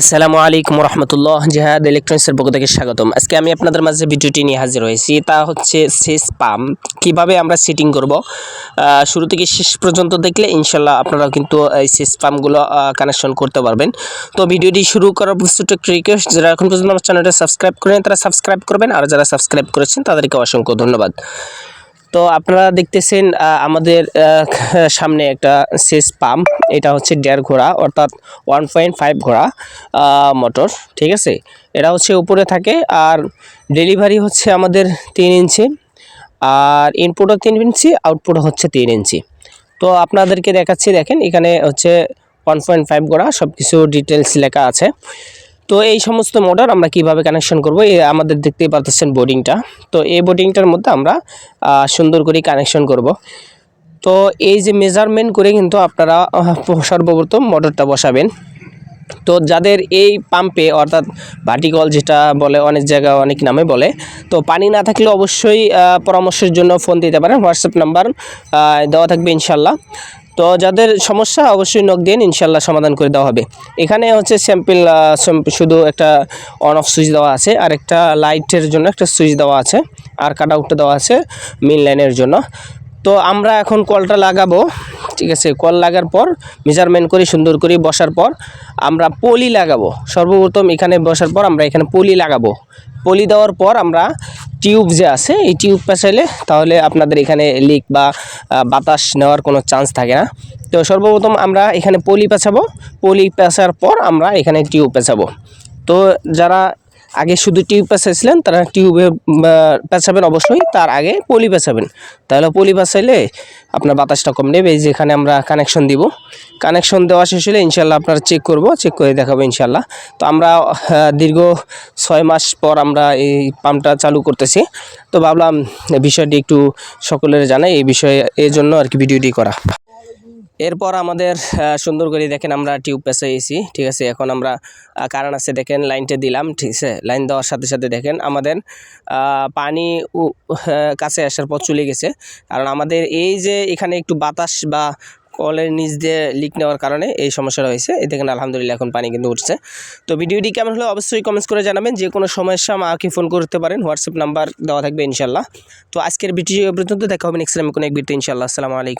আসসালামু আলাইকুম রহমতুল্লাহ জেহাদ ইলেকট্রনিক্সের পক্ষ থেকে স্বাগতম। আজকে আমি আপনাদের মাঝে ভিডিওটি নিয়ে হাজির হয়েছি। তা হচ্ছে শেষ পাম্প কীভাবে আমরা সেটিং করব? শুরু থেকে শেষ পর্যন্ত দেখলে ইনশাল্লাহ আপনারা কিন্তু এই শেষ পাম্পগুলো কানেকশন করতে পারবেন। তো ভিডিওটি শুরু করার ছোট্ট একটু রিকোয়েস্ট যারা এখন পর্যন্ত আমার চ্যানেলটা সাবস্ক্রাইব করেন, তারা সাবস্ক্রাইব করবেন। আর যারা সাবস্ক্রাইব করেছেন, তাদেরকে অসংখ্য ধন্যবাদ। তো আপনারা দেখতেছেন আমাদের সামনে একটা শেষ পাম্প। এটা হচ্ছে দেড় ঘোড়া, অর্থাৎ ওয়ান পয়েন্ট ফাইভ ঘোড়া মোটর, ঠিক আছে? এটা হচ্ছে উপরে থাকে, আর ডেলিভারি হচ্ছে আমাদের তিন ইঞ্চি, আর ইনপুটও তিন ইঞ্চি আউটপুটও হচ্ছে তিন ইঞ্চি। তো আপনাদেরকে দেখাচ্ছি, দেখেন, এখানে হচ্ছে ওয়ান পয়েন্ট ফাইভ ঘোড়া সব কিছু ডিটেলস লেখা আছে। তো এই সমস্ত মোটর আমরা কীভাবে কানেকশন করব? এই আমাদের দেখতেই পাচ্ছেন বোর্ডিংটা তো এই বোর্ডিংটার মধ্যে আমরা সুন্দর করে কানেকশন করব। তো এই যে মেজারমেন্ট করে কিন্তু আপনারা সর্বপ্রথম মোটরটা বসাবেন। তো যাদের এই পাম্পে অর্থাৎ ভার্টিকল যেটা বলে, অনেক জায়গায় অনেক নামে বলে, তো পানি না থাকলে অবশ্যই পরামর্শের জন্য ফোন দিতে পারেন। হোয়াটসঅ্যাপ নাম্বার দেওয়া থাকবে ইনশাল্লাহ। তো যাদের সমস্যা, অবশ্যই নক দিন ইনশাল্লাহ সমাধান করে দেওয়া হবে। এখানে হচ্ছে স্যাম্পল শুধু একটা অন অফ সুইচ দেওয়া আছে, আর একটা লাইটের জন্য একটা সুইচ দেওয়া আছে, আর কাট আউটটা দেওয়া আছে মেন লাইনের জন্য। তো আমরা এখন কলটা লাগাবো, ঠিক আছে? কল লাগার পর মেজারমেন্ট করে, সুন্দর করে, বসার পর আমরা পলি লাগাবো। সর্বপ্রথম এখানে বসার পর আমরা এখানে পলি লাগাবো। পলি দেওয়ার পর আমরা টিউব যে আছে, এই টিউব পেঁচাইলে তাহলে আপনাদের এখানে লিক বা বাতাস নেওয়ার কোনো চান্স থাকে না। তো সর্বপ্রথম আমরা এখানে পলি পেঁচাবো। পলি পেঁচার পর আমরা এখানে টিউব পেঁচাবো। তো যারা আগে শুধু টিউব পেঁচাইছিলেন, তারা টিউবে পেঁচাবেন অবশ্যই, তার আগে পলি পেঁচাবেন। তাহলে পলি পেঁচাইলে আপনার বাতাসটা কম নেবে, এই যেখানে আমরা কানেকশন দিব। কানেকশন দেওয়া শেষ হলে ইনশাল্লাহ আপনারা চেক করব চেক করে দেখাবো ইনশাল্লাহ। তো আমরা দীর্ঘ ছয় মাস পর আমরা এই পাম্পটা চালু করতেছি। তো ভাবলাম বিষয়টি একটু সকলের জানাই, এই বিষয়ে, এই জন্য আর কি ভিডিওটি করা। এরপর আমাদের সুন্দর করে দেখেন আমরা টিউব পেঁচাইছি ঠিক আছে? এখন আমরা কারণ আছে দেখেন লাইনটা দিলাম, ঠিক আছে? লাইন দেওয়ার সাথে সাথে দেখেন, আমাদের পানি কাছে আসার পর চলে গেছে। কারণ আমাদের এই যে এখানে একটু বাতাস বা কলের নিচ দিয়ে লিক নেওয়ার কারণে এই সমস্যাটা হয়েছে। এই দেখেন, আলহামদুলিল্লাহ, এখন পানি কিন্তু উঠছে। তো ভিডিওটি কেমন হলে অবশ্যই কমেন্টস করে জানাবেন। যে কোনো সমস্যা আমাকে ফোন করতে পারেন হোয়াটসঅ্যাপ নাম্বার দেওয়া থাকবে ইনশাল্লাহ তো আজকের ভিডিও পর্যন্ত, দেখা হবে নেক্সট টাইম কোনো এক ভিডিও ইনশাল্লাহ আসসালামু আলাইকুম।